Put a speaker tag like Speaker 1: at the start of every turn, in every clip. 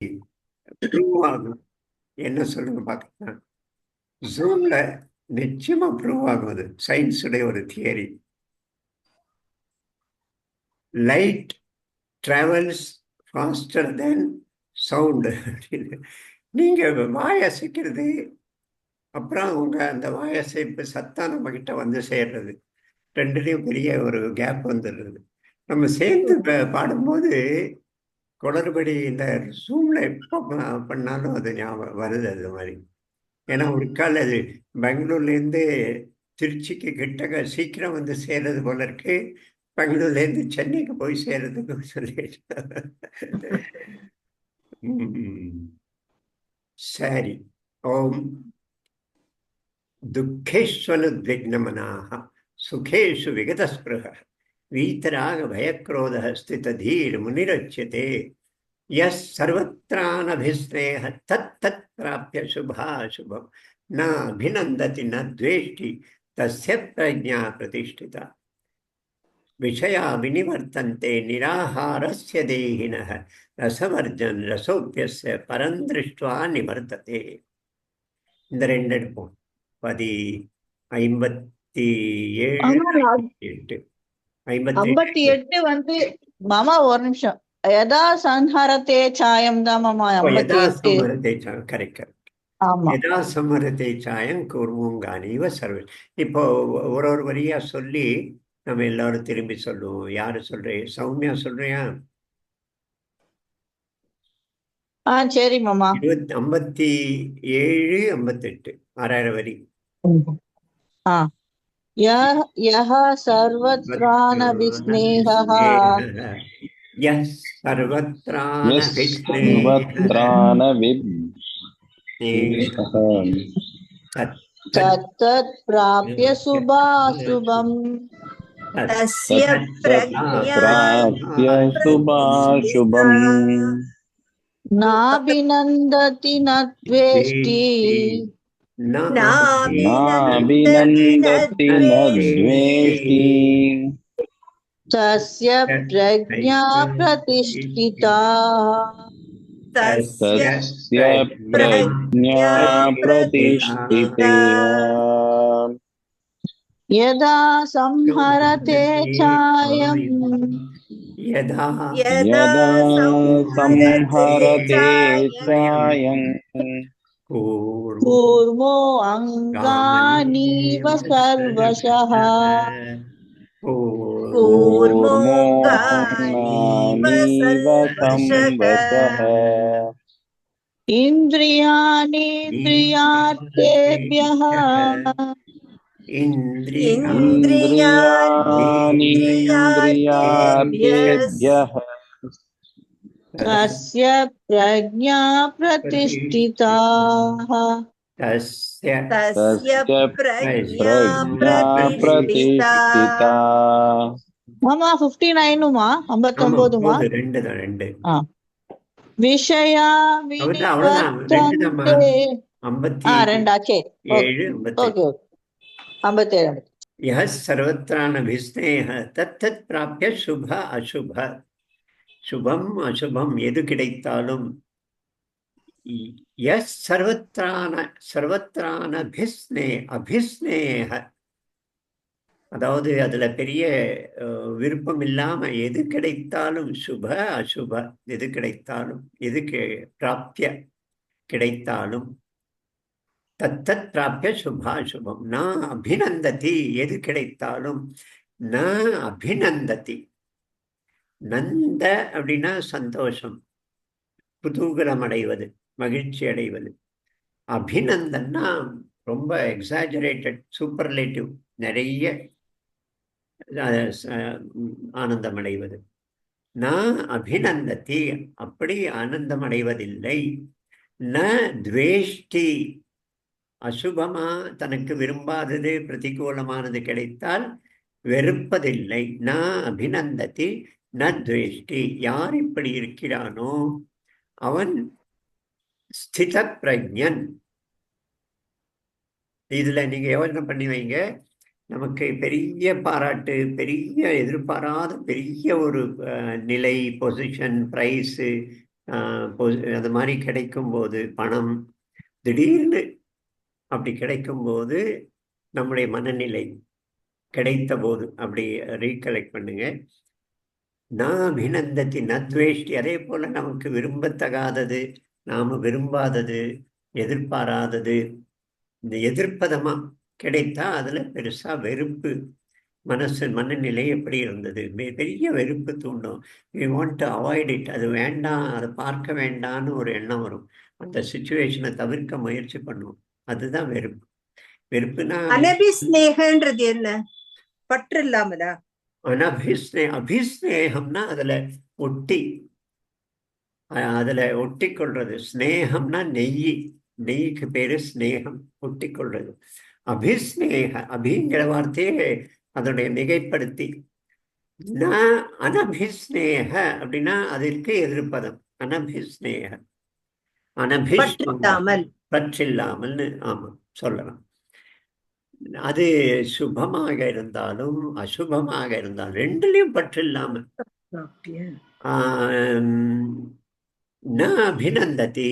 Speaker 1: Prove ஆகும் என்ன சொல்லுங்க பார்க்கலாம் ஜூமில் நிச்சயமா ப்ரூவ் ஆகும் அது சயின்ஸுடைய ஒரு theory light travels faster than sound அப்படின்னு நீங்கள் வாயசைக்கிறது அப்புறம் அவங்க அந்த வாயசைப்பு சத்தம் நம்ம கிட்ட வந்து சேர்றது. ரெண்டுலேயும் பெரிய ஒரு கேப் வந்துடுறது. நம்ம சேர்ந்து பாடும்போது குளறுபடி இந்த ஜூமில் எப்போ பண்ணாலும் அது ஞாபகம் வருது அது மாதிரி. ஏன்னா ஒரு கால் அது பெங்களூர்லேருந்து திருச்சிக்கு கிட்டக்க சீக்கிரம் வந்து சேர்றது போல இருக்கு. பெங்களூர்லேருந்து சென்னைக்கு போய் சேர்றதுக்கு சொல்லிட்டு. சரி. ஓம். துக்கேஸ்வர விக்னமனாக சுகேஷு விகதஸ்பிருக वीतरागभयक्रोधः स्थितधीर्मुनिरच्यते यः सर्वत्रानभिस्नेहः तत्तत् प्राप्य शुभाशुभं न अभिनन्दति न द्वेष्टि तस्य प्रज्ञा प्रतिष्ठिता विषया विनिवर्तन्ते निराहारस्य देहिनः रसवर्जन् रसोऽप्यस्य परं दृष्ट्वा निवर्तते இந்த ரெண்டு எடுப்போம் பதி ஐம்பத்தி ஏழு
Speaker 2: ஆமா, நான்
Speaker 1: ஐம்பத்தி எட்டு ஐம்பத்தி
Speaker 2: எட்டு வந்து மாமா ஒரு நிமிஷம். யதா சன்ஹரத்தே சாயம் தான் மாமா
Speaker 1: கரெக்ட் யதா சமரத்தை சாயம் கூர்மூங்கானிவ சர்வ இப்போ ஒரு ஒரு வரியா சொல்லி நம்ம எல்லாரும் திரும்பி சொல்லுவோம். யாரு சொல்றே சௌமியா சொல்றியா?
Speaker 2: ஆ சரி மாமா.
Speaker 1: இருபத்தி ஐம்பத்தி ஏழு ஐம்பத்தெட்டு. ஆறாயிரம் வரி.
Speaker 2: ஆ. यः सर्वत्रानभिस्नेहः
Speaker 1: यः सर्वत्रानभिस्नेहः तत्-
Speaker 2: शुभाशुभम्
Speaker 3: तस्य
Speaker 4: प्राप्य शुभाशुभम्
Speaker 2: नाभिनन्दति न द्वेष्टि।
Speaker 4: नाभिनन्दति न द्वेष्टि
Speaker 2: तस्य प्रज्ञा प्रतिष्ठिता।
Speaker 3: तस्य
Speaker 4: प्रज्ञा प्रतिष्ठिता।
Speaker 2: यदा संहरते चायम्
Speaker 1: यदा
Speaker 4: संहरते
Speaker 3: चायं
Speaker 2: कूर्मोऽङ्गानि सर्वशः इन्द्रियाणीन्द्रियार्थेभ्यः
Speaker 4: इंद्रिया
Speaker 2: तस्य प्रज्ञा प्रतिष्ठिता
Speaker 1: तस्य
Speaker 3: तस्य प्रज्ञा
Speaker 4: प्रज्ञा
Speaker 3: प्रतिष्ठिता
Speaker 4: प्रतिष्ठिता
Speaker 2: मम फिफ्टि नैनुमा ஐம்பத்தொன்பதுமா
Speaker 1: போது, ரெண்டு தான் ரெண்டு
Speaker 2: விஷயா
Speaker 1: அவ்வளவுதான், அவ்வளவுதான். ரெண்டு தான்மா.
Speaker 2: வினிவர்த்தந்தே
Speaker 1: ஐம்பத்தி
Speaker 2: ஆ ரெண்டாச்சே
Speaker 1: ஏழு ஐம்பத்தி
Speaker 2: ஓகே ஓகே ஐம்பத்தேழு
Speaker 1: यः सर्वत्रानभिस्नेह तत्तत् प्राप्य शुभ अशुभ சுபம் அசுபம் எது கிடைத்தாலும் எஸ் சர்வத்ரான சர்வத்ரான அபிஸ்னே அபிஸ்னேக அதாவது அதில் பெரிய விருப்பம் இல்லாமல் எது கிடைத்தாலும் சுப அசுப எது கிடைத்தாலும் எது பிராப்திய கிடைத்தாலும் தத்தத் பிராப்திய சுபாசுபம் நான் அபிநந்ததி எது கிடைத்தாலும் ந அபிநந்ததி. நந்த அப்படின்னா சந்தோஷம். குதூகலம் அடைவது மகிழ்ச்சி அடைவது. அபிநந்தன்னா ரொம்ப எக்ஸாஜரேட்டட் சூப்பர்லேட்டிவ் நிறைய ஆனந்தம் அடைவது நான் அபிநந்ததி அப்படி ஆனந்தம் அடைவதில்லை ந துவேஷ்டி அசுபமா தனக்கு விரும்பாதது பிரதிகூலமானது கிடைத்தால் வெறுப்பதில்லை. நான் அபிநந்ததி ந யார் இப்படி இருக்கிறானோ அவன் ஸ்தித பிரஜன் இதுல நீங்க யோசனை பண்ணி வைங்க. நமக்கு பெரிய பாராட்டு பெரிய எதிர்பாராத பெரிய ஒரு நிலை பொசிஷன் ப்ரைஸு ஆஹ் அது மாதிரி கிடைக்கும்போது பணம் திடீர்னு அப்படி கிடைக்கும்போது நம்முடைய மனநிலை கிடைத்த போது அப்படி ரீகலெக்ட் பண்ணுங்க. நான் அபிநந்தத்தி நத்வேஷ்டி. அதே போல நமக்கு விரும்பத்தகாதது நாம விரும்பாதது எதிர்பாராதது இந்த எதிர்ப்பதமா கிடைத்தா அதுல பெருசா வெறுப்பு. மனசு மனநிலை எப்படி இருந்தது? பெரிய வெறுப்பு தூண்டும். We want to avoid it அது வேண்டாம் அதை பார்க்க வேண்டான்னு ஒரு எண்ணம் வரும். அந்த சுச்சுவேஷனை தவிர்க்க முயற்சி பண்ணுவோம். அதுதான் வெறுப்பு. வெறுப்புனா
Speaker 5: அனபிஸ்நேகன்றது என்ன? பற்று இல்லாமலா
Speaker 1: அனபிஸ்னே அபிஸ்நேகம்னா அதுல ஒட்டி. அதுல ஒட்டி கொள்றது ஸ்னேகம்னா நெய். நெய்க்கு பேரு ஸ்னேகம் ஒட்டி கொள்றது அபிஸ்நேக அபிங்கிற வார்த்தையே அதனுடைய மிகைப்படுத்தி. ந அனபிஸ்நேக அப்படின்னா அதற்கு எதிர்ப்பதம். அனபிஸ்நேக அனபிஸ்நேக
Speaker 5: பற்றில்லாமல்.
Speaker 1: பற்றில்லாமல்னு ஆமா சொல்லலாம். அது சுபமாக இருந்தாலும் அசுபமாக இருந்தாலும் ரெண்டுலயும் பற்றில்லாமல் ஆம், ந அபிநந்ததி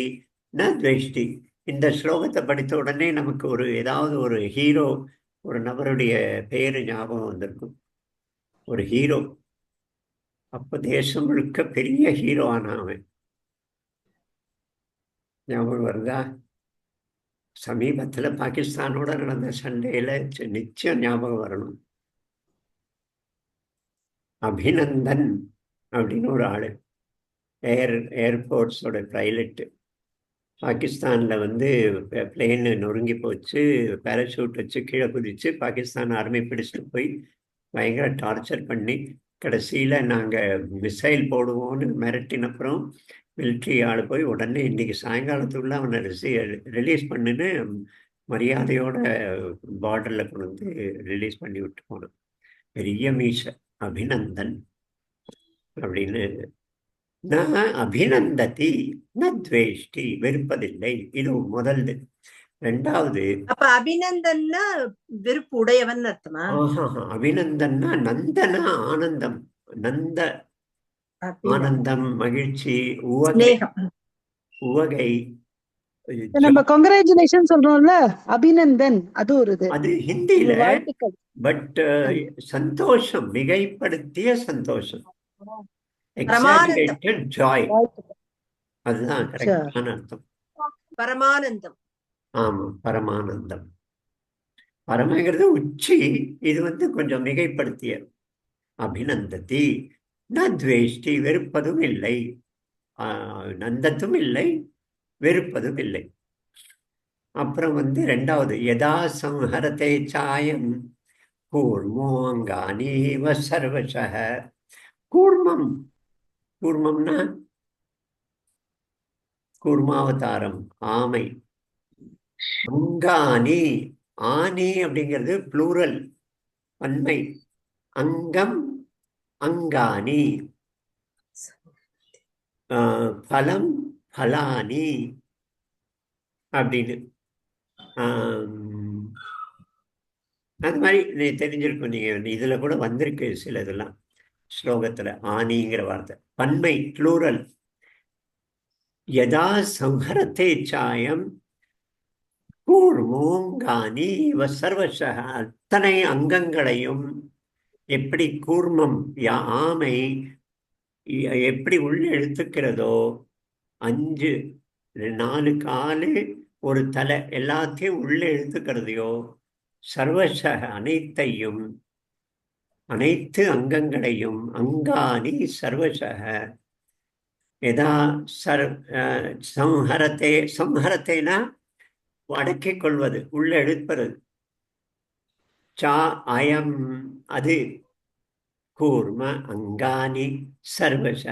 Speaker 1: ந துவேஷ்டி. இந்த ஸ்லோகத்தை படித்த உடனே நமக்கு ஒரு ஏதாவது ஒரு ஹீரோ ஒரு நபருடைய பேரு ஞாபகம் வந்திருக்கும். ஒரு ஹீரோ. அப்ப தேசம் முழுக்க பெரிய ஹீரோ ஆனான் அவன். ஞாபகம் வருதா? சமீபத்தில் பாகிஸ்தானோட நடந்த சண்டையில் நிச்சயம் ஞாபகம் வரணும். அபிநந்தன் அப்படின்னு ஒரு ஆள். ஏர் ஏர்ஃபோர்ஸோட பைலட்டு பாகிஸ்தானில் வந்து பிளேனு நொறுங்கி போச்சு பேராஷூட் வச்சு கீழே குதித்து பாகிஸ்தான் ஆர்மி பிடிச்சிட்டு போய் பயங்கர டார்ச்சர் பண்ணி கடைசியில் நாங்கள் மிசைல் போடுவோம்னு மிரட்டினப்புறம் மிலிட்ரி ஆள் போய் உடனே இன்னைக்கு சாயங்காலத்துக்குள்ள அவனை ரிசி ரிலீஸ் பண்ணுன்னு மரியாதையோட பார்டர்ல கொண்டு வந்து ரிலீஸ் பண்ணி விட்டு போனான். பெரிய மீச அபிநந்தன் அப்படின்னு. ந அபிநந்ததி ந துவேஷ்டி வெறுப்பதில்லை இது முதல்து. ரெண்டாவது
Speaker 5: அப்ப அபிநந்தன்னா விருப்பு உடையவன் அர்த்தமா?
Speaker 1: அபிநந்தன்னா நந்தன ஆனந்தம். நந்த ஆனந்தம் மகிழ்ச்சி உவகை.
Speaker 6: நம்ம கங்க்ராச்சுலேஷன் சொல்றோம்ல? அபிநந்தன் அது ஒரு இது.
Speaker 1: அது ஹிந்தியில பட் சந்தோஷம் மிகைப்படுத்திய சந்தோஷம். எக்ஸாஜரேட்டட் ஜாய் அதுதான் கரெக்டான அர்த்தம்.
Speaker 5: பரமானந்தம்.
Speaker 1: ஆமா பரமானந்தம். பரமங்கிறது உச்சி இது வந்து கொஞ்சம் மிகைப்படுத்திய. அபிநந்ததி ந துவேஷ்டி வெறுப்பதும் இல்லை நந்தத்தும் இல்லை வெறுப்பதும் இல்லை அப்புறம் வந்து ரெண்டாவது யதா சம்ஹரத்தை சாயம் கூர்மோங்கானீவ சர்வசக. கூர்மம். கூர்மம்னா கூர்மாவதாரம் ஆமை. அங்காணி ஆனி அப்படிங்கிறது ப்ளூரல் பன்மை. அங்கம் அங்காணி. ஆஹ், பலம் பலானி அப்படின்னு. அந்த அது மாதிரி தெரிஞ்சிருக்கும் நீங்கள் வந்து இதுல கூட வந்திருக்கு சில இதெல்லாம். ஸ்லோகத்துல ஆனிங்கிற வார்த்தை. பன்மை ப்ளூரல் யதா சம்ஹரத்தே சாயம் கூர்மோங்கானி இவ சர்வச. அத்தனை அங்கங்களையும் எப்படி கூர்மம் யா ஆமை எப்படி உள்ள எழுத்துக்கிறதோ அஞ்சு நாலு காலு ஒரு தலை எல்லாத்தையும் உள்ள எழுத்துக்கிறதையோ சர்வச அனைத்தையும் அனைத்து அங்கங்களையும் அங்காணி சர்வசக எதா சர் சம்ஹரத்தை சம்ஹரத்தே சம்ஹரத்தேனா அடக்கிக் கொள்வது உள்ள எடுப்பது சா அயம் அது கூர்ம அங்கானி சர்வச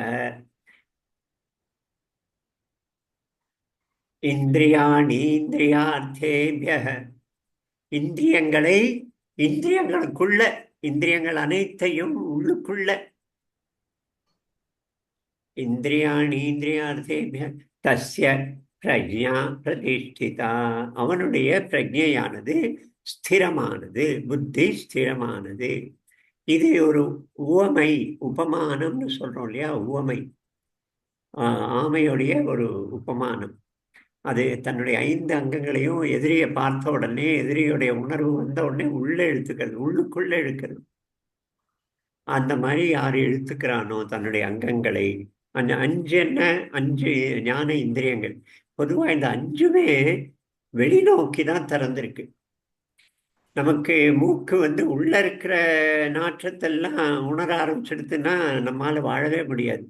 Speaker 1: இந்திரியாணி இந்திரியார்த்தேபிய இந்திரியங்களை இந்திரியங்களுக்குள்ள இந்திரியங்கள் அனைத்தையும் உள்ளுக்குள்ள। இந்திரியாணி இந்திரியார்த்தேபிய தஸ்ய பிரஜா பிரதிஷ்டிதா அவனுடைய பிரஜையானது ஸ்திரமானது புத்தி ஸ்திரமானது. இது ஒரு உவமை உபமானம்னு சொல்றோம் இல்லையா? உவமை. ஆஹ், ஆமையுடைய ஒரு உபமானம். அது தன்னுடைய ஐந்து அங்கங்களையும் எதிரியை பார்த்த உடனே எதிரியுடைய உணர்வு வந்த உடனே உள்ளே இழுத்துக்கிறது உள்ளுக்குள்ளே இழுக்கிறது. அந்த மாதிரி யார் இழுத்துக்கிறானோ தன்னுடைய அங்கங்களை அந்த அஞ்சு என்ன? அஞ்சு ஞான இந்திரியங்கள். பொதுவாக இந்த அஞ்சுமே வெளிநோக்கி தான் திறந்திருக்கு. நமக்கு மூக்கு வந்து உள்ள இருக்கிற நாற்றத்தெல்லாம் உணர ஆரம்பிச்சிடுதுன்னா நம்மால் வாழவே முடியாது.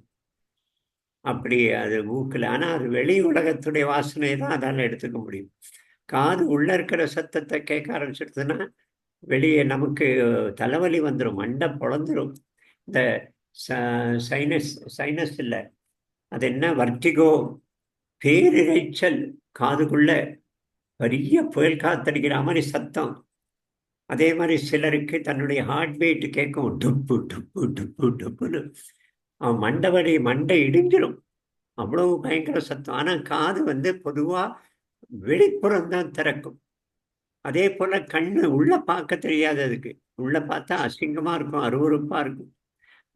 Speaker 1: அப்படி அது மூக்கில். ஆனால் அது வெளி உலகத்துடைய வாசனை தான் அதால் எடுத்துக்க முடியும். காது உள்ள இருக்கிற சத்தத்தை கேட்க ஆரம்பிச்சிடுதுன்னா வெளியே நமக்கு தலைவலி வந்துடும் மண்டை பொழந்துடும் இந்த சைனஸ் சைனஸ் இல்லை. அது என்ன? வர்டிகோ பேரிரைச்சல் காதுக்குள்ள பெரிய புயல் காத்தடிக்கிற மாதிரி சத்தம். அதே மாதிரி சிலருக்கு தன்னுடைய ஹார்ட் பீட் கேட்கும். டுப்பு டுப்பு டுப்பு டுப்புன்னு. அவன் மண்டபடி மண்டை இடிஞ்சிடும் அவ்வளவு பயங்கர சத்தம். ஆனால் காது வந்து பொதுவாக வெளிப்புறம் தான் திறக்கும். அதே போல் கண்ணு உள்ளே பார்க்க தெரியாது அதுக்கு. உள்ளே பார்த்தா அசிங்கமாக இருக்கும் அருவறுப்பாக இருக்கும்.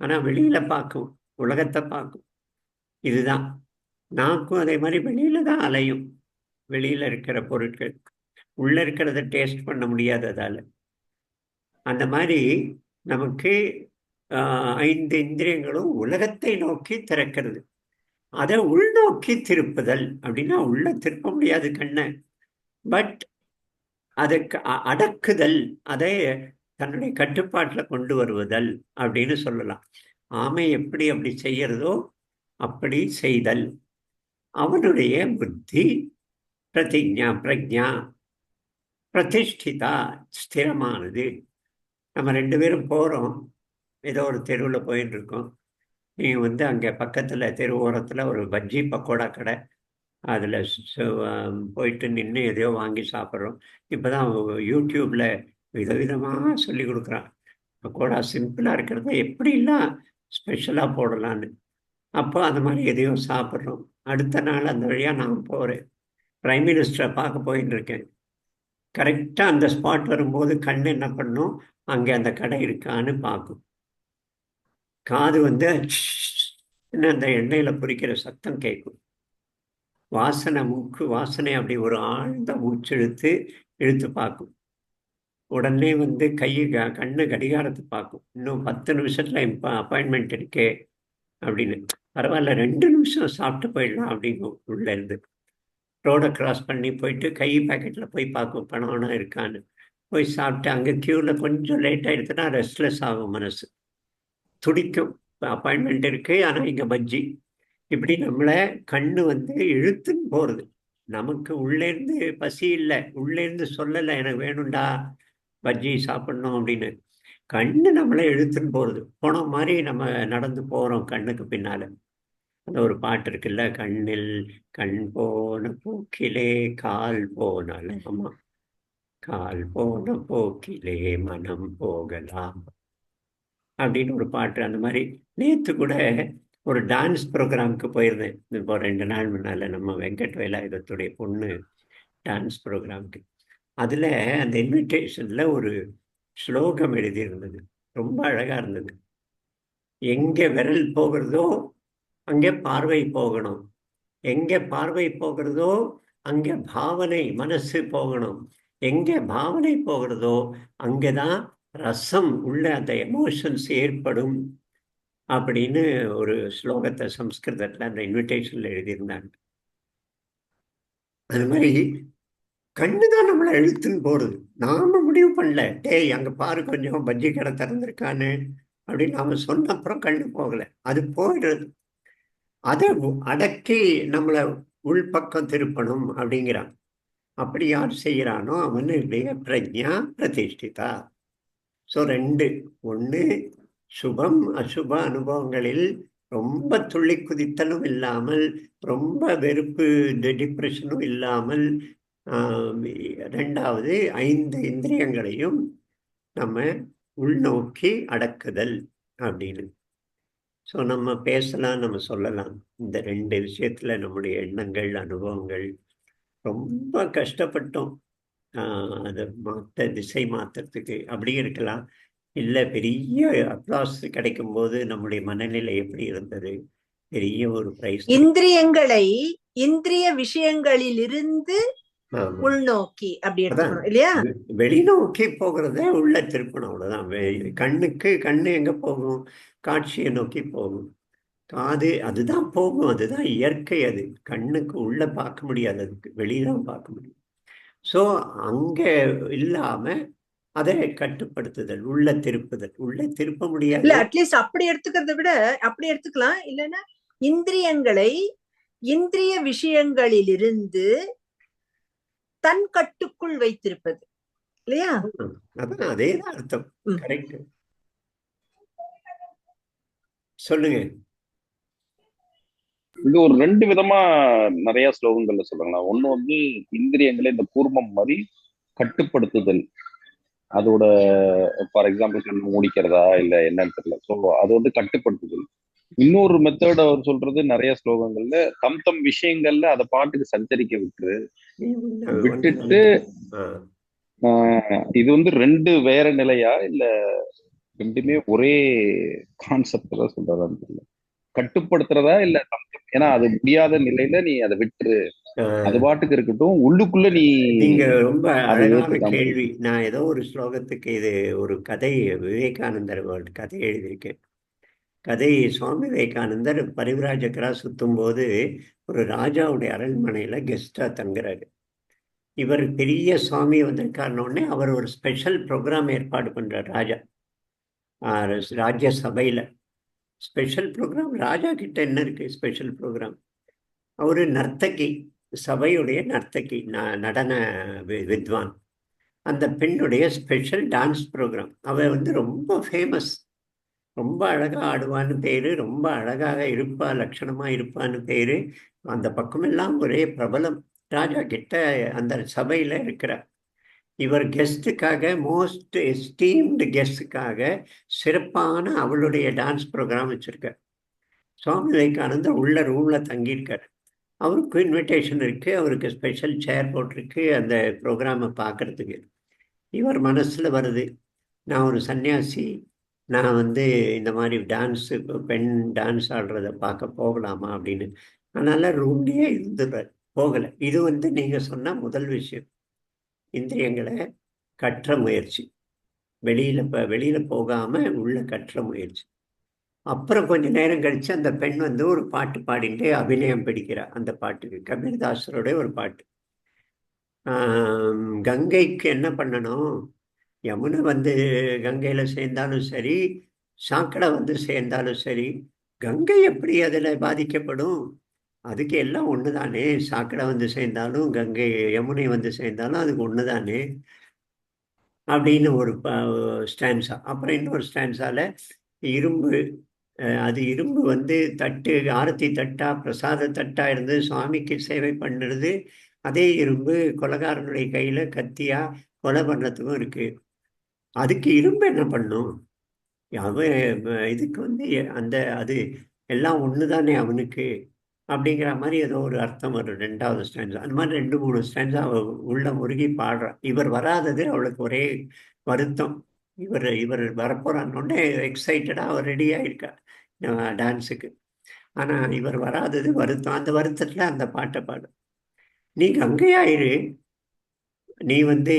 Speaker 1: ஆனால் வெளியில் பார்க்கும் உலகத்தை பார்க்கும். இதுதான். நாக்கும் அதே மாதிரி வெளியில் தான் அலையும். வெளியில் இருக்கிற பொருட்கள். உள்ளே இருக்கிறத டேஸ்ட் பண்ண முடியாது அதால். அந்த மாதிரி நமக்கு ஐந்து இந்திரியங்களும் உலகத்தை நோக்கி திறக்கிறது. அதை உள்நோக்கி திருப்புதல் அப்படின்னா உள்ள திருப்ப முடியாது கண்ணை. பட் அதுக்கு அ- அடக்குதல் அதை தன்னுடைய கட்டுப்பாட்டில் கொண்டு வருவதல் அப்படின்னு சொல்லலாம். ஆமை எப்படி அப்படி செய்யறதோ அப்படி செய்தல். அவனுடைய புத்தி பிரதிஜா பிரஜா பிரதிஷ்டிதா ஸ்திரமானது. நம்ம ரெண்டு பேரும் போகிறோம் ஏதோ ஒரு தெருவில் போயின்னு இருக்கோம் நீங்கள் வந்து அங்கே பக்கத்தில் தெரு ஓரத்தில் ஒரு பஜ்ஜி பக்கோடா கடை. அதில் போயிட்டு நின்று எதையோ வாங்கி சாப்பிட்றோம். இப்போ தான் யூடியூப்பில் விதவிதமாக சொல்லி கொடுக்குறான். பக்கோடா சிம்பிளாக இருக்கிறத எப்படிலாம் ஸ்பெஷலாக போடலான்னு. அப்போ அந்த மாதிரி எதையோ சாப்பிட்றோம். அடுத்த நாள் அந்த வழியாக நான் போகிறேன் ப்ரைம் மினிஸ்டரை பார்க்க போயின்னு இருக்கேன் கரெக்டாக அந்த ஸ்பாட் வரும்போது கண் என்ன பண்ணும்? அங்கே அந்த கடை இருக்கான்னு பார்க்கும். காது வந்து அந்த எண்ணெயில் பொரிக்கிற சத்தம் கேட்கும். வாசனை மூக்கு வாசனை அப்படி ஒரு ஆழ்ந்த மூச்செழுத்து இழுத்து பார்க்கும். உடனே வந்து கை க- கண்ணு கடிகாரத்தை பார்க்கும். இன்னும் பத்து நிமிஷத்தில் இப்போ அப்பாயின்மெண்ட் இருக்கே அப்படின்னு. பரவாயில்ல ரெண்டு நிமிஷம் சாப்பிட்டு போயிடலாம் அப்படிங்கும் உள்ளேருந்து ரோடை கிராஸ் பண்ணி போயிட்டு கை பாக்கெட்டில் போய் பார்க்கும் பணம் இருக்கான்னு. போய் சாப்பிட்டு அங்கே க்யூவில் கொஞ்சம் லேட் ஆகிடுச்சுன்னா ரெஸ்ட்லெஸ் ஆகும் மனசு. துடிக்கும். அப்பாயின்மெண்ட் இருக்குது ஆனால் இங்கே பஜ்ஜி. இப்படி நம்மளை கண்ணு வந்து இழுத்துன்னு போகிறது நமக்கு உள்ளேருந்து பசி இல்லை உள்ளேருந்து சொல்லலை எனக்கு வேணும்டா பஜ்ஜி சாப்பிடணும் அப்படின்னு. கண்ணு நம்மளை இழுத்துன்னு போகிறது போன மாதிரி நம்ம நடந்து போகிறோம் கண்ணுக்கு பின்னால். அந்த ஒரு பாட்டு இருக்குல்ல கண்ணில் கண் போன போக்கிலே கால் போனால ஆமா கால் போன போக்கிலே மனம் போகலாம். அப்படின்னு ஒரு பாட்டு. அந்த மாதிரி நேற்று கூட ஒரு டான்ஸ் ப்ரோக்ராமுக்கு போயிருந்தேன். இப்போ ரெண்டு நாள் முன்னால் நம்ம வெங்கட் வேலாயுதத்துடைய பொண்ணு டான்ஸ் ப்ரோக்ராமுக்கு அதில் அந்த இன்விடேஷனில் ஒரு ஸ்லோகம் எழுதியிருந்தது. ரொம்ப அழகாக இருந்தது. எங்கே விரல் போகிறதோ அங்கே பார்வை போகணும். எங்கே பார்வை போகிறதோ அங்கே பாவனை மனசு போகணும். எங்கே பாவனை போகிறதோ அங்கே தான் ரசம் உள்ள அந்த எமோஷன்ஸ் ஏற்படும் அப்படின்னு ஒரு ஸ்லோகத்தை சம்ஸ்கிருதத்தில் அந்த இன்விடேஷனில் எழுதியிருந்தாங்க. அது மாதிரி கண்ணு தான் நம்மளை இழுத்துன்னு போகிறது நாம முடிவு பண்ணல. டேய் அங்கே பாரு கொஞ்சம் பஜ்ஜி கடை திறந்திருக்கான்னு அப்படின்னு நாம சொன்ன அப்புறம் கண்ணு போகலை. அது போயிடுறது. அதை அடக்கி நம்மளை உள்பக்கம் திருப்பணும் அப்படிங்கிறான். அப்படி யார் செய்கிறானோ அவனுடைய பிரஜா பிரதிஷ்டிதா. ஸோ ரெண்டு ஒன்று சுபம் அசுப அனுபவங்களில் ரொம்ப துள்ளி குதித்தலும் இல்லாமல் ரொம்ப வெறுப்பு டிப்ரெஷனும் இல்லாமல் ரெண்டாவது ஐந்து இந்திரியங்களையும் நம்ம உள்நோக்கி அடக்குதல் அப்படின்னு. ஸோ நம்ம பேசலாம் நம்ம சொல்லலாம். இந்த ரெண்டு விஷயத்துல நம்முடைய எண்ணங்கள் அனுபவங்கள் ரொம்ப கஷ்டப்பட்டோம். அதை மாற்ற திசை மாற்றுறதுக்கு அப்படி இருக்கலாம். இல்லை பெரிய அப்ளாஸ் கிடைக்கும்போது நம்முடைய மனநிலை எப்படி இருந்தது? பெரிய ஒரு பிரைஸ்
Speaker 5: இந்திரியங்களை இந்திரிய விஷயங்களிலிருந்து உள்நோக்கி அப்படி எடுத்துக்கணும் இல்லையா?
Speaker 1: வெளிநோக்கி போகிறத உள்ள திருப்பணும் அவ்வளவுதான். கண்ணுக்கு கண்ணு எங்க போகும்? காட்சியை நோக்கி போகும். காது அதுதான் போகும் அதுதான் இயற்கை அது. கண்ணுக்கு உள்ள பார்க்க முடியாது அதுக்கு வெளியில பார்க்க முடியும். ஸோ அங்க இல்லாம அதை கட்டுப்படுத்துதல் உள்ள திருப்புதல். உள்ள திருப்ப
Speaker 5: இல்ல
Speaker 1: முடியாது
Speaker 5: அட்லீஸ்ட் அப்படி எடுத்துக்கிறத விட அப்படி எடுத்துக்கலாம். இல்லைன்னா இந்திரியங்களை இந்திரிய விஷயங்களிலிருந்து தன் கட்டுக்குள் வைத்திருப்பது. இல்லையா?
Speaker 1: அதான் அதே தான் அர்த்தம். கரெக்ட் சொல்லுங்க.
Speaker 3: இது ஒரு ரெண்டு விதமா நிறைய ஸ்லோகங்கள்ல சொல்றாங்களா ஒண்ணு வந்து இந்திரியங்களை இந்த கூர்மம் மாதிரி கட்டுப்படுத்துதல். அதோட ஃபார் எக்ஸாம்பிள் கண்ணு மூடிக்கிறதா இல்ல என்னன்னு தெரியல. ஸோ அது வந்து கட்டுப்படுத்துதல். இன்னொரு மெத்தட் அவர் சொல்றது நிறைய ஸ்லோகங்கள்ல தம் தம் விஷயங்கள்ல அதை பாட்டுக்கு சஞ்சரிக்க விட்டுரு விட்டுட்டு இது வந்து ரெண்டு வேற நிலையா இல்ல ரெண்டுமே ஒரே கான்செப்ட் தான் சொல்றதான்னு தெரியல. கட்டுப்படுத்துறதா இல்ல ஏன்னா அது முடியாத நிலையில நீ அதை விட்டுரு. அது பாட்டுக்கு இருக்கட்டும் உள்ளுக்குள்ள நீ
Speaker 1: நீங்க ரொம்ப அழகான கேள்வி. நான் ஏதோ ஒரு ஸ்லோகத்துக்கு இது ஒரு கதை விவேகானந்தர் கதை எழுதியிருக்கேன். கதை சுவாமி விவேகானந்தர் பரிவிராஜகரா சுத்தும் போது ஒரு ராஜாவுடைய அரண்மனையில கெஸ்டா தங்குறாரு. இவர் பெரிய சுவாமி வந்திருக்காருன உடனே அவர் ஒரு ஸ்பெஷல் ப்ரோக்ராம் ஏற்பாடு பண்றார் ராஜா. ராஜ்யசபையில் ராஜ்ய ஸ்பெஷல் ப்ரோக்ராம் ராஜா கிட்ட என்ன இருக்கு ஸ்பெஷல் ப்ரோக்ராம் அவர் நர்த்தகி சபையுடைய நர்த்தகி ந- நடன வி- வித்வான். அந்த பெண்ணுடைய ஸ்பெஷல் டான்ஸ் ப்ரோக்ராம் அவள் வந்து ரொம்ப ஃபேமஸ் ரொம்ப அழகாக ஆடுவான்னு பேர் ரொம்ப அழகாக இருப்பா லட்சணமாக இருப்பான்னு பேர். அந்த பக்கமெல்லாம் ஒரே பிரபலம். ராஜா கிட்ட அந்த சபையில் இருக்கிறார் இவர் கெஸ்ட்டுக்காக மோஸ்ட் எஸ்டீம்டு கெஸ்ட்டுக்காக சிறப்பான அவளுடைய டான்ஸ் ப்ரோக்ராம் வச்சுருக்கார். சுவாமி விவேகானந்தர் உள்ள ரூமில் தங்கியிருக்கார். அவருக்கு இன்விடேஷன் இருக்குது அவருக்கு ஸ்பெஷல் சேர் போட்டிருக்கு அந்த ப்ரோக்ராமை பார்க்கறதுக்கு. இவர் மனசில் வருது நான் ஒரு சன்னியாசி நான் வந்து இந்த மாதிரி டான்ஸு பெண் டான்ஸ் ஆடுறத பார்க்க போகலாமா அப்படின்னு. அதனால் ரூம்லேயே இருந்துடுறார் போகலை. இது வந்து நீங்கள் சொன்ன முதல் விஷயம். இந்திரியங்களை கற்ற முயற்சி. வெளியில் இப்போ வெளியில் போகாமல் உள்ள கற்ற முயற்சி. அப்புறம் கொஞ்ச நேரம் கழித்து அந்த பெண் வந்து ஒரு பாட்டு பாடிட்டு அபிநயம் பிடிக்கிறார் அந்த பாட்டுக்கு கபீர்தாசருடைய ஒரு பாட்டு. கங்கைக்கு என்ன பண்ணணும்? யமுனை வந்து கங்கையில் சேர்ந்தாலும் சரி சாக்கடை வந்து சேர்ந்தாலும் சரி கங்கை எப்படி அதில் பாதிக்கப்படும்? அதுக்கு எல்லாம் ஒன்று தானே சாக்கடை வந்து சேர்ந்தாலும் கங்கை யமுனை வந்து சேர்ந்தாலும் அதுக்கு ஒன்று தானே அப்படின்னு ஒரு ஸ்டான்ஸா அப்புறம் இன்னொரு ஸ்டான்ஸால இரும்பு அது இரும்பு வந்து தட்டு ஆரத்தி தட்டா பிரசாத தட்டா இருந்து சுவாமிக்கு சேவை பண்ணுறது. அதே இரும்பு கொலைகாரனுடைய கையில் கத்தியா கொலை பண்ணுறதுக்கும் இருக்கு. அதுக்கு இரும்பு என்ன பண்ணும்? அவன் இதுக்கு வந்து அந்த அது எல்லாம் ஒன்று தானே அவனுக்கு? அப்படிங்கிற மாதிரி ஏதோ ஒரு அர்த்தம் வரும் ரெண்டாவது ஸ்டாண்ட்ஸ் அந்த மாதிரி ரெண்டு மூணு ஸ்டாண்ட்ஸ் அவ உள்ள முருகி பாடுறா. இவர் வராதது அவளுக்கு ஒரே வருத்தம். இவர் இவர் வரப்போறான்னொடனே எக்ஸைட்டடாக அவர் ரெடி ஆயிருக்கா டான்ஸுக்கு ஆனால் இவர் வராதது வருத்தம். அந்த வருத்தத்தில் அந்த பாட்டை பாடு. நீ கங்கையாயிரு நீ வந்து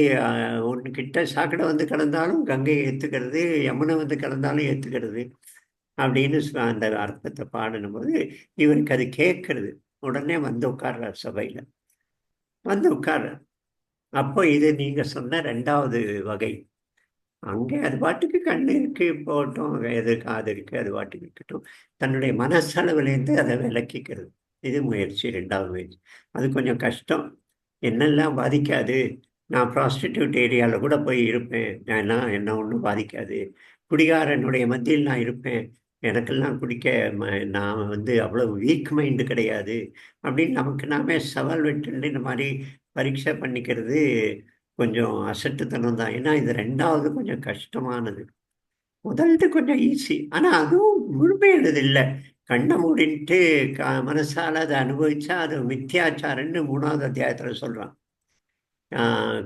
Speaker 1: உன்கிட்ட சாக்கடை வந்து கலந்தாலும் கங்கையை ஏற்றுக்கிறது யமுனை வந்து கலந்தாலும் ஏற்றுக்கிறது அப்படின்னு சொ- அந்த அர்த்தத்தை பாடின போது இவருக்கு அது கேட்கறது. உடனே வந்து உட்கார்றார் சபையில். வந்து உட்கார்றார். அப்போ இது நீங்கள் சொன்ன ரெண்டாவது வகை. அங்கே அது பாட்டுக்கு கண்ணு இருக்கு போட்டோம் எது காது இருக்கு அது பாட்டுக்கு இருக்கட்டும். தன்னுடைய மனசளவுலேருந்து அதை விளக்கிக்கிறது. இது முயற்சி ரெண்டாவது முயற்சி. அது கொஞ்சம் கஷ்டம். என்னெல்லாம் பாதிக்காது? நான் ப்ராஸ்டிடியூட் ஏரியாவில் கூட போய் இருப்பேன். நான் என்ன ஒன்றும் பாதிக்காது. குடிகாரனுடைய மத்தியில் நான் இருப்பேன். எனக்கெல்லாம் குடிக்க ம- நான் வந்து அவ்வளோ வீக் மைண்டு கிடையாது. அப்படின்னு நமக்கு நாமே சவால் வெட்டு இந்த மாதிரி பரீட்சை பண்ணிக்கிறது கொஞ்சம் அசட்டுத்தனம் தான். ஏன்னா இது ரெண்டாவது கொஞ்சம் கஷ்டமானது. முதல்து கொஞ்சம் ஈஸி ஆனால் அதுவும் முழுமையானது இல்லை கண்ணை மூடின்ட்டு க மனசால் அதை அனுபவித்தா அது மித்தியாச்சாரன்னு மூணாவது அத்தியாயத்தில் சொல்கிறான்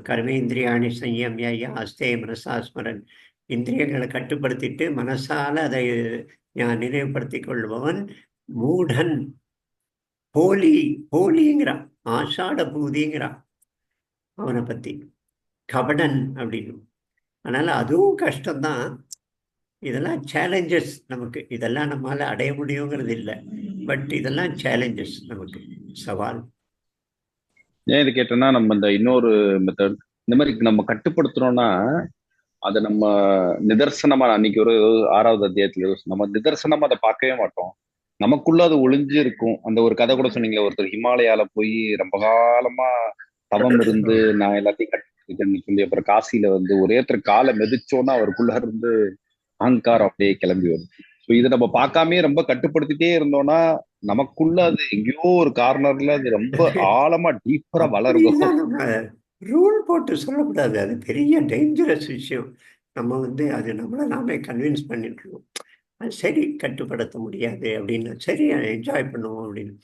Speaker 1: கர்மேந்திரியாணி சம்யம்ய அஸ்தே மனசாஸ்மரன். இந்திரியங்களை கட்டுப்படுத்திட்டு மனசால் அதை ஞா- நினைவுபடுத்தி கொள்பவன்? மூடன். போலி போலிங்கிறான். ஆஷாட பூதிங்கிறான். அவனை பத்தி. கபடன் அப்படின்னு. அதனால அதுவும் கஷ்டம்தான். இதெல்லாம் சேலஞ்சஸ் நமக்கு. இதெல்லாம் நம்மளால அடைய முடியுங்கிறது இல்லை. பட் இதெல்லாம் சேலஞ்சஸ் நமக்கு. சவால்.
Speaker 3: ஏன் இது கேட்டோம்னா நம்ம இந்த இன்னொரு மெத்தட் இந்த மாதிரி நம்ம கட்டுப்படுத்துறோம்னா அதை நம்ம நிதர்சனமா அன்னைக்கு ஒரு ஆறாவது அத்தியாயத்துல நம்ம நிதர்சனமா அதை பார்க்கவே மாட்டோம். நமக்குள்ள அது ஒளிஞ்சு இருக்கும். அந்த ஒரு கதை கூட சொன்னீங்களே ஒருத்தர் ஹிமாலயால போய் ரொம்ப காலமா தவம் இருந்து நான் எல்லாத்தையும் கட்டுக்கிறேன்னு சொல்லி அப்புறம் காசியில வந்து ஒரே ஒருத்தர் காலை மிதிச்சோன்னா அவருக்குள்ள இருந்து அகங்காரம் அப்படியே கிளம்பி வரும் ஸோ இதை நம்ம பார்க்காமயே ரொம்ப கட்டுப்படுத்திட்டே இருந்தோம்னா நமக்குள்ள அது எங்கேயோ ஒரு கார்னர்ல அது ரொம்ப ஆழமா டீப்பரா வளரும்
Speaker 1: ரூல் போட்டு சொல்லக்கூடாது. அது பெரிய டேஞ்சரஸ் விஷயம். நம்ம வந்து அது நம்மளை நாமே கன்வின்ஸ் பண்ணிட்டு இருக்கோம் அது சரி கட்டுப்படுத்த முடியாது அப்படின்னு. சரி என்ஜாய் பண்ணுவோம் அப்படின்னு.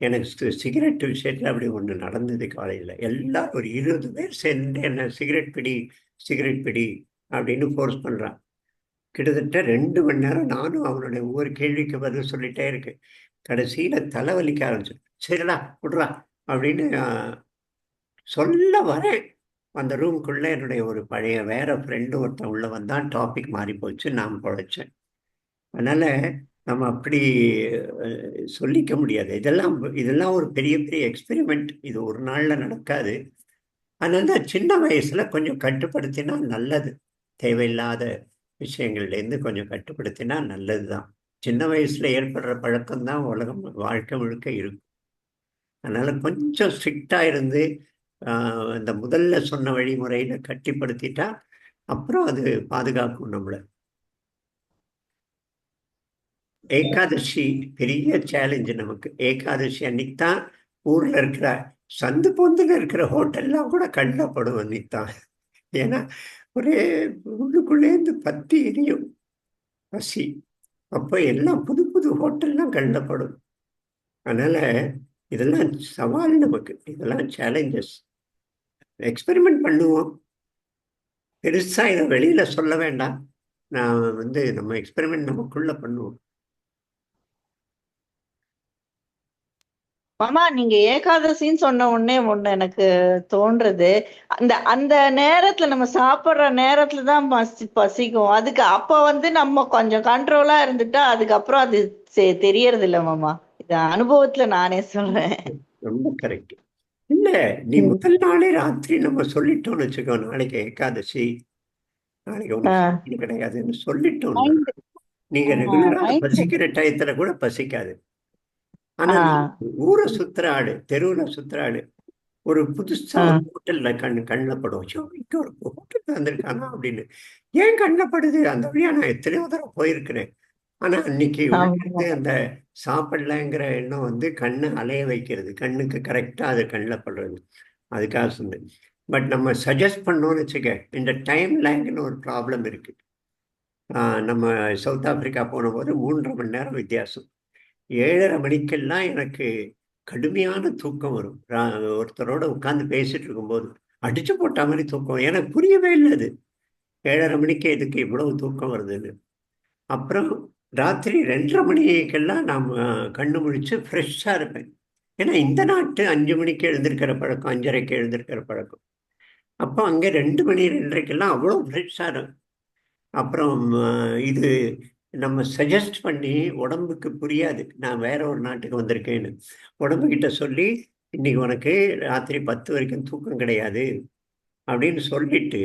Speaker 1: எனக்கு சிகரெட் விஷயத்தில் அப்படி ஒன்று நடந்தது காலையில். எல்லாரும் ஒரு இருபது பேர் சேர்ந்து என்ன சிகரெட் பிடி சிகரெட் பிடி அப்படின்னு ஃபோர்ஸ் பண்ணுறான் கிட்டத்தட்ட ரெண்டு மணி நேரம் நானும் அவனுடைய ஒவ்வொரு கேள்விக்கு பதில் சொல்லிட்டே இருக்கேன். கடைசியில் தலைவலிக்க ஆரம்பிச்சு சரிடா விட்றா அப்படின்னு சொல்ல வரேன் அந்த ரூம்குள்ளே என்னுடைய ஒரு பழைய வேற ஃப்ரெண்டு ஒருத்தன் உள்ள வந்தான் டாபிக் மாறி போச்சு நான் பொழைச்சேன். அதனால நம்ம அப்படி சொல்லிக்க முடியாது. இதெல்லாம் இதெல்லாம் ஒரு பெரிய பெரிய எக்ஸ்பெரிமெண்ட் இது ஒரு நாளில் நடக்காது. அதனால தான் சின்ன வயசில் கொஞ்சம் கட்டுப்படுத்தினா நல்லது. தேவையில்லாத விஷயங்கள்லேருந்து கொஞ்சம் கட்டுப்படுத்தினா நல்லது தான். சின்ன வயசில் ஏற்படுற பழக்கம்தான் உலகம் வாழ்க்கை முழுக்க இருக்கும். அதனால் கொஞ்சம் ஸ்ட்ரிக்டாக இருந்து ஆஹ், முதல்ல சொன்ன வழிமுறையில கட்டிப்படுத்திட்டா அப்புறம் அது பாதுகாக்கும் நம்மளை. ஏகாதசி பெரிய சேலஞ்சு நமக்கு. ஏகாதசி அன்னைக்கு தான் ஊர்ல இருக்கிற சந்து பொந்துல இருக்கிற ஹோட்டல்லாம் கூட கண்டப்படும் அன்னைக்கு தான் ஏன்னா ஒரே உள்ளுக்குள்ளேருந்து பத்தி எரியும். பசி. அப்போ எல்லாம் புது புது ஹோட்டல்லாம் கண்டப்படும் அதனால இதெல்லாம் சவால் நமக்கு. இதெல்லாம் சேலஞ்சஸ் எக்ஸ்பெரிமெண்ட் பண்ணுவோம். பெருசா இதை வெளியில சொல்ல வேண்டாம். நான் வந்து நம்ம எக்ஸ்பெரிமெண்ட் நமக்குள்ள பண்ணுவோம்.
Speaker 2: மாமா நீங்க ஏகாதசின்னு சொன்ன உடனே ஒண்ணு எனக்கு தோன்றது. அந்த அந்த நேரத்துல நம்ம சாப்பிடுற நேரத்துல தான் பசி பசிக்கும். அதுக்கு அப்ப வந்து நம்ம கொஞ்சம் கண்ட்ரோலா இருந்துட்டா அதுக்கப்புறம் அது தெரியறது இல்ல மாமா. இது அனுபவத்துல நானே சொல்றேன்.
Speaker 1: ரொம்ப கரெக்ட் இல்ல நீ முதல் நாளே ராத்திரி நம்ம சொல்லிட்டோம்னு வச்சுக்கோ நாளைக்கு ஏகாதசி. நாளைக்கு சாப்பிட கிடையாதுன்னு சொல்லிட்டோம்னா நீங்க ரெகுலரா. பசிக்கிற டயத்துல கூட பசிக்காது. ஆனா ஊரை சுத்துற தெருவுல சுத்துற ஒரு புதுசா ஹோட்டல்ல கண் கண்ணில் படும். இங்க ஒரு ஹோட்டல் வந்திருக்கானா அப்படின்னு. ஏன் கண்ணில் படுது? அந்த வழியா நான் எத்தனையோ தடவை போயிருக்கிறேன். ஆனா அன்னைக்கு அந்த சாப்பிடலங்கிற எண்ணம் வந்து கண்ணை அலைய வைக்கிறது. கண்ணுக்கு கரெக்டாக அது கண்ணில் படுறது. அதுக்காக சொன்னேன். பட் நம்ம சஜஸ்ட் பண்ணோம்னு வச்சுக்க இந்த டைம் லேங்குன்னு ஒரு ப்ராப்ளம் இருக்குது நம்ம சவுத் ஆப்பிரிக்கா போன போது மூன்றரை மணி நேரம் வித்தியாசம். ஏழரை மணிக்கெல்லாம் எனக்கு கடுமையான தூக்கம் வரும். ஒருத்தரோட உட்காந்து பேசிட்டு இருக்கும்போது அடிச்சு போட்ட மாதிரி தூக்கம். எனக்கு புரியவே இல்லை அது. ஏழரை மணிக்கு எதுக்கு இவ்வளவு தூக்கம் வருதுன்னு. அப்புறம் ராத்திரி ரெண்டரை மணிக்கெல்லாம் நான் கண்ணு முழிச்சு ஃப்ரெஷ்ஷாக இருப்பேன். ஏன்னா இந்த நாட்டு அஞ்சு மணிக்கு எழுந்திருக்கிற பழக்கம் அஞ்சரைக்கு எழுந்திருக்கிற பழக்கம். அப்போ அங்கே ரெண்டு மணி ரெண்டரைக்கெல்லாம் அவ்வளோ ஃப்ரெஷ்ஷாக இருக்கும் அப்புறம் இது நம்ம சஜஸ்ட் பண்ணி உடம்புக்கு புரியாது. நான் வேற ஒரு நாட்டுக்கு வந்திருக்கேன்னு. உடம்புக்கிட்ட சொல்லி இன்னைக்கு உனக்கு ராத்திரி பத்து வரைக்கும் தூக்கம் கிடையாது. அப்படின்னு சொல்லிட்டு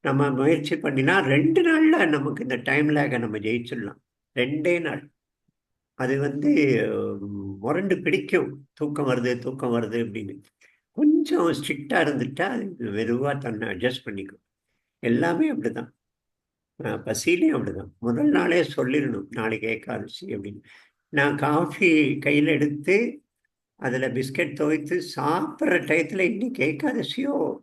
Speaker 1: நம்ம முயற்சி பண்ணினா ரெண்டு நாளில் நமக்கு இந்த டைம் லேகை நம்ம ஜெயிச்சிடலாம். ரெண்டே நாள். அது வந்து முரண்டு பிடிக்கும். தூக்கம் வருது தூக்கம் வருது அப்படின்னு. கொஞ்சம் ஸ்ட்ரிக்டாக இருந்துட்டா அது மெதுவாக தன்னை அட்ஜஸ்ட் பண்ணிக்கும். எல்லாமே அப்படிதான். அஹ் பசியிலையும் அப்படிதான். முதல் நாளே சொல்லிடணும் நாளைக்கு ஏகாதசி அப்படின்னு. நான் காஃபி கையில் எடுத்து அதில் பிஸ்கட் துவைத்து சாப்பிட்ற டயத்தில் இன்னைக்கு ஏகாதசியோ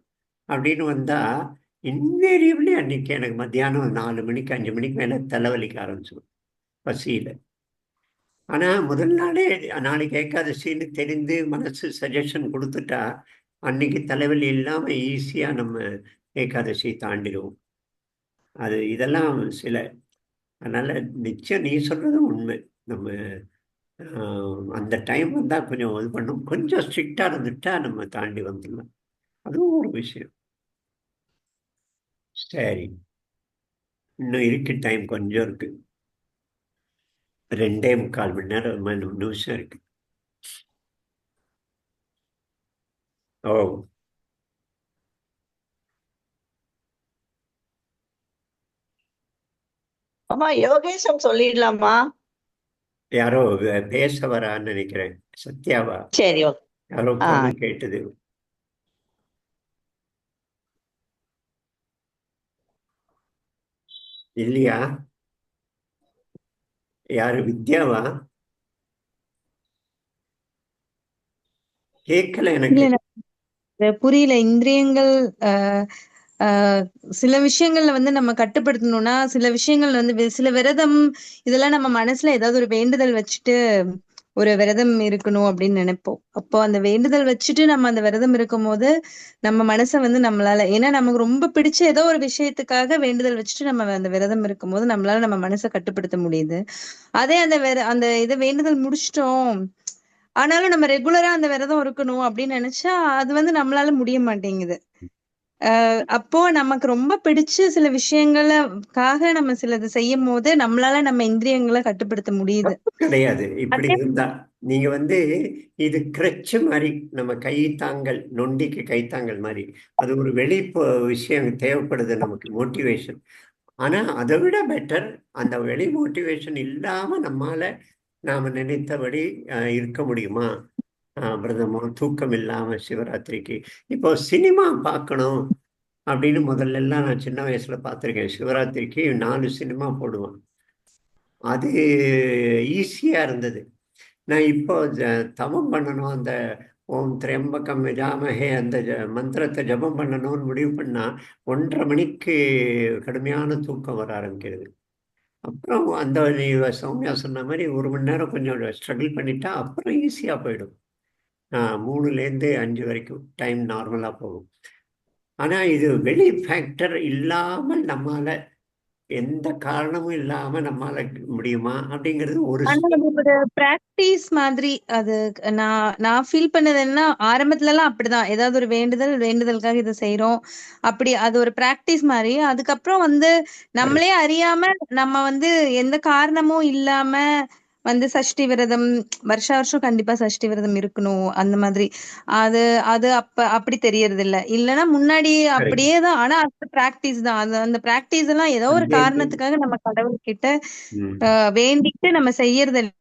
Speaker 1: அப்படின்னு வந்தால் இன்வேரியபிளி அன்னைக்கு எனக்கு மத்தியானம் நாலு மணிக்கு அஞ்சு மணிக்கு மேலே தலைவலிக்க ஆரம்பிச்சிடும் பசியில். ஆனால் முதல் நாளே நாளைக்கு ஏகாதசின்னு தெரிந்து மனசு சஜஷன் கொடுத்துட்டா அன்னைக்கு தலைவலி இல்லாமல் ஈஸியாக நம்ம ஏகாதசி தாண்டிடுவோம் அது இதெல்லாம் சில அதனால் நிச்சயம் நீ சொல்கிறதும் உண்மை. நம்ம அந்த டைம் வந்தால் கொஞ்சம் இது பண்ணும். கொஞ்சம் ஸ்ட்ரிக்டாக இருந்துட்டா நம்ம தாண்டி வந்துடலாம். அதுவும் ஒரு விஷயம். சரி. இன்னும் இருக்கு டைம் கொஞ்சம் இருக்குது ரெண்டே முக்கால் மணி நேரம் நிமிஷம் இருக்கு. ஓ.
Speaker 2: அம்மா யோகேஷம் சொல்லிடலாமா?
Speaker 1: யாரோ பேச வரான்னு நினைக்கிறேன். சத்யாவா?
Speaker 2: சரி
Speaker 1: யாரோ கேட்டது. இல்லையா? யாரு? வித்யாவா? கேட்கல எனக்கு.
Speaker 7: புரியல. இந்திரியங்கள் ஆஹ் ஆஹ் சில விஷயங்கள்ல வந்து நம்ம கட்டுப்படுத்தணும்னா சில விஷயங்கள் வந்து வி- சில விரதம் இதெல்லாம் நம்ம மனசுல ஏதாவது ஒரு வேண்டுதல் வச்சுட்டு ஒரு விரதம் இருக்கணும் அப்படின்னு நினைப்போம். அப்போ அந்த வேண்டுதல் வச்சுட்டு நம்ம அந்த விரதம் இருக்கும்போது நம்ம மனசை வந்து நம்மளால ஏன்னா நமக்கு ரொம்ப பிடிச்ச ஏதோ ஒரு விஷயத்துக்காக வேண்டுதல் வச்சுட்டு நம்ம அந்த விரதம் இருக்கும்போது நம்மளால நம்ம மனசை கட்டுப்படுத்த முடியுது. அதே அந்த விர அந்த இதை வேண்டுதல் முடிச்சிட்டோம். ஆனாலும் நம்ம ரெகுலரா அந்த விரதம் இருக்கணும் அப்படின்னு நினைச்சா அது வந்து நம்மளால முடிய மாட்டேங்குது. அப்போ நமக்கு ரொம்ப பிடிச்ச சில விஷயங்களுக்காக நம்ம சிலது செய்யும் போது நம்மளால நம்ம இந்திரியங்களை கட்டுப்படுத்த முடியுது.
Speaker 1: கிடையாது. இப்படி இருந்தா நீங்க வந்து இது கிரச்சு மாதிரி நம்ம கைத்தாங்கல் நொண்டிக்கு கைத்தாங்கல் மாதிரி அது ஒரு வெளி விஷயம் தேவைப்படுது நமக்கு மோட்டிவேஷன் ஆனா அதை விட பெட்டர் அந்த வெளி மோட்டிவேஷன் இல்லாம நம்மால நாம நினைத்தபடி இருக்க முடியுமா? விரதமோ தூக்கம் இல்லாமல் சிவராத்திரிக்கு. இப்போ சினிமா பார்க்கணும் அப்படின்னு முதல்ல எல்லாம் நான் சின்ன வயசுல பார்த்துருக்கேன். சிவராத்திரிக்கு நாலு சினிமா போடுவான் அது ஈஸியாக இருந்தது. நான் இப்போ தவம் பண்ணணும் அந்த ஓம் திரியம்பகம் ஜாமகே அந்த ஜ- மந்திரத்தை ஜபம் பண்ணணும்னு முடிவு பண்ணால் ஒன்றரை மணிக்கு கடுமையான தூக்கம் வர ஆரம்பிக்கிறது. அப்புறம் அந்த சௌமியா சொன்ன மாதிரி ஒரு மணி நேரம் கொஞ்சம் ஸ்ட்ரகிள் பண்ணிட்டா அப்புறம் ஈஸியாக போயிடும். மூணுலேருந்து அஞ்சு வரைக்கும் டைம் நார்மலாக போகும். ஆனால் இது வெளி ஃபேக்டர் இல்லாமல் நம்மால எந்த காரணமும் இல்லாம நம்மால முடியுமா அப்படிங்கிறது ஒரு
Speaker 7: பிராக்டிஸ் மாதிரி அது நான் நான் ஃபீல் பண்ணது என்ன ஆரம்பத்துல எல்லாம் அப்படிதான். ஏதாவது ஒரு வேண்டுதல் வேண்டுதலுக்காக இதை செய்றோம். அப்படி அது ஒரு பிராக்டிஸ் மாதிரி. அதுக்கப்புறம் வந்து நம்மளே அறியாம நம்ம வந்து எந்த காரணமும் இல்லாம வந்து சஷ்டி விரதம் வருஷ வருஷம் கண்டிப்பா சஷ்டி விரதம் இருக்கணும் அந்த மாதிரி. அது அது அப்ப அப்படி தெரியறது இல்ல இல்லைன்னா முன்னாடி அப்படியே தான் ஆனா அது பிராக்டிஸ் தான். அது அந்த பிராக்டிஸ் எல்லாம் ஏதோ ஒரு. காரணத்துக்காக நம்ம கடவுள்கிட்ட
Speaker 1: ம்.
Speaker 7: ஆஹ் வேண்டிட்டு நம்ம செய்யறது